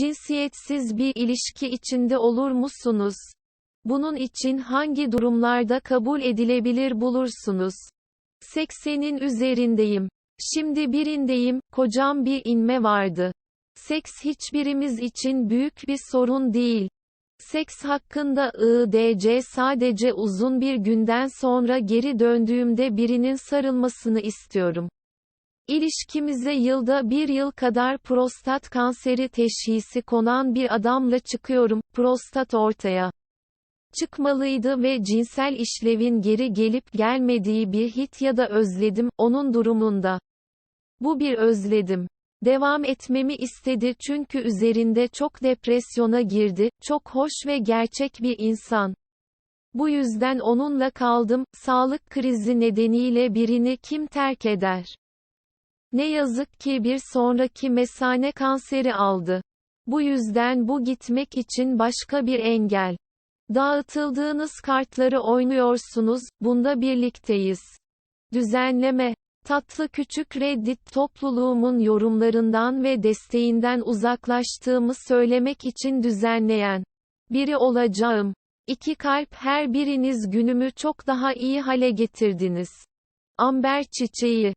Cinsiyetsiz bir ilişki içinde olur musunuz? Bunun için hangi durumlarda kabul edilebilir bulursunuz? 80'in üzerindeyim. Şimdi birindeyim, kocam bir inme vardı. Seks hiçbirimiz için büyük bir sorun değil. Seks hakkında IDC sadece uzun bir günden sonra geri döndüğümde birinin sarılmasını istiyorum. İlişkimize yılda bir yıl kadar prostat kanseri teşhisi konan bir adamla çıkıyorum, prostat ortaya çıkmalıydı ve cinsel işlevin geri gelip gelmediği bir hit ya da özledim, onun durumunda. Bu bir özledim. Devam etmemi istedi çünkü üzerinde çok depresyona girdi, çok hoş ve gerçek bir insan. Bu yüzden onunla kaldım, sağlık krizi nedeniyle birini kim terk eder? Ne yazık ki bir sonraki mesane kanseri aldı. Bu yüzden bu gitmek için başka bir engel. Dağıtıldığınız kartları oynuyorsunuz, bunda birlikteyiz. Düzenleme. Tatlı küçük Reddit topluluğumun yorumlarından ve desteğinden uzaklaştığımı söylemek için düzenleyen biri olacağım. İki kalp her biriniz günümü çok daha iyi hale getirdiniz. Amber çiçeği